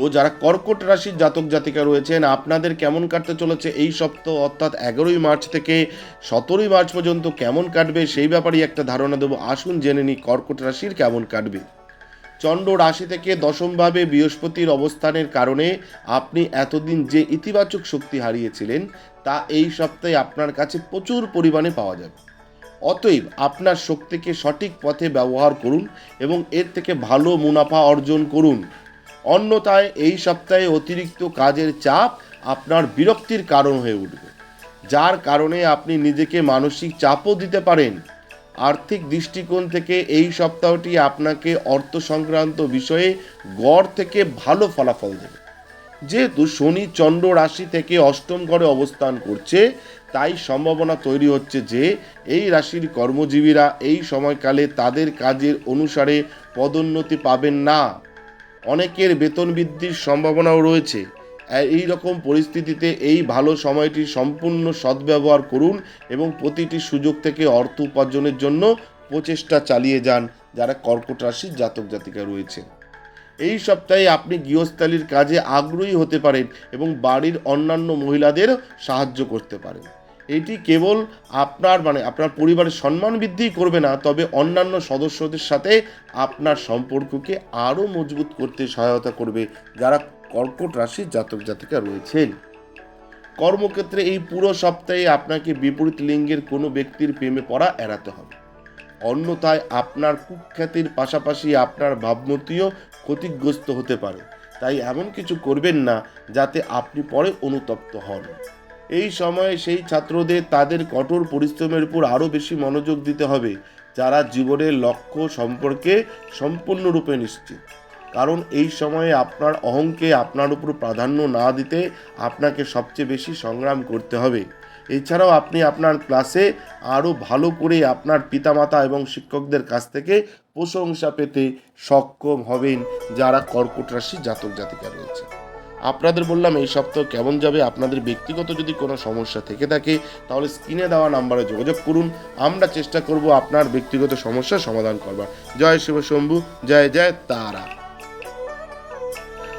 ও যারা কর্কট রাশির জাতক জাতিকা রয়েছেন, আপনাদের কেমন কাটতে চলেছে এই সপ্তাহ, অর্থাৎ এগারোই মার্চ থেকে সতেরোই মার্চ পর্যন্ত কেমন কাটবে সেই ব্যাপারেই একটা ধারণা দেবো। আসুন জেনে নিই কর্কট রাশির কেমন কাটবে। চন্দ্র রাশি থেকে দশমভাবে বৃহস্পতির অবস্থানের কারণে আপনি এতদিন যে ইতিবাচক শক্তি হারিয়েছিলেন, তা এই সপ্তাহে আপনার কাছে প্রচুর পরিমাণে পাওয়া যাবে। অতএব আপনার শক্তিকে সঠিক পথে ব্যবহার করুন এবং এর থেকে ভালো মুনাফা অর্জন করুন। অন্যথায় এই সপ্তাহে অতিরিক্ত কাজের চাপ আপনার বিরক্তির কারণ হয়ে উঠবে। যার কারণে আপনি নিজেকে মানসিক চাপও দিতে পারেন। আর্থিক দৃষ্টিকোণ থেকে এই সপ্তাহটি আপনাকে অর্থ সংক্রান্ত বিষয়ে গড় থেকে ভালো ফলাফল দেবে। যেহেতু শনি চন্দ্র রাশি থেকে অষ্টম ঘরে অবস্থান করছে, তাই সম্ভাবনা তৈরি হচ্ছে যে এই রাশির কর্মজীবীরা এই সময়কালে তাদের কাজের অনুসারে পদোন্নতি পাবেন না। অনেকের বেতন বৃদ্ধির সম্ভাবনাও রয়েছে। এই রকম পরিস্থিতিতে এই ভালো সময়টি সম্পূর্ণ সদ্ব্যবহার করুন এবং প্রতিটি সুযোগ থেকে অর্থ উপার্জনের জন্য প্রচেষ্টা চালিয়ে যান যারা কর্কট রাশির জাতক জাতিকা রয়েছে। এই সপ্তাহে আপনি গৃহস্থালির কাজে আগ্রহী হতে পারেন এবং বাড়ির অন্যান্য মহিলাদের সাহায্য করতে পারেন। এটি কেবল আপনার মানে আপনার পরিবারের সম্মান বৃদ্ধি করবে না, তবে অন্যান্য সদস্যদের সাথে আপনার সম্পর্ককে আরও মজবুত করতে সহায়তা করবে যারা কর্কট রাশির জাতক জাতিকা রয়েছেন। কর্মক্ষেত্রে এই পুরো সপ্তাহে আপনাকে বিপরীত লিঙ্গের কোনো ব্যক্তির প্রেমে পড়া এড়াতে হবে। অন্যথায় আপনার কুখ্যাতির পাশাপাশি আপনার ভাবমূর্তিও ক্ষতিগ্রস্ত হতে পারে। তাই এমন কিছু করবেন না, যাতে আপনি পরে অনুতপ্ত হন। এই সময়ে সেই ছাত্রদের তাদের কঠোর পরিশ্রমের উপর আরও বেশি মনোযোগ দিতে হবে, যারা জীবনের লক্ষ্য সম্পর্কে সম্পূর্ণরূপে নিশ্চিত। কারণ এই সময়ে আপনার অহংকে আপনার উপর প্রাধান্য না দিতে আপনাকে সবচেয়ে বেশি সংগ্রাম করতে হবে। এছাড়াও আপনি আপনার ক্লাসে আরও ভালো করে আপনার পিতামাতা এবং শিক্ষকদের কাছ থেকে প্রশংসা পেতে সক্ষম হবেন যারা কর্কট রাশি জাতক জাতিকা রয়েছে। আপনাদের বললাম, এই সপ্তাহ কেমন যাবে? আপনাদের ব্যক্তিগত যদি কোনো সমস্যা থেকে থাকে, তাহলে স্ক্রিনে দেওয়া নাম্বারে যোগাযোগ করুন। আমরা চেষ্টা করব আপনার ব্যক্তিগত সমস্যার সমাধান করবার। জয় শিব শম্ভু, জয় জয় তারা।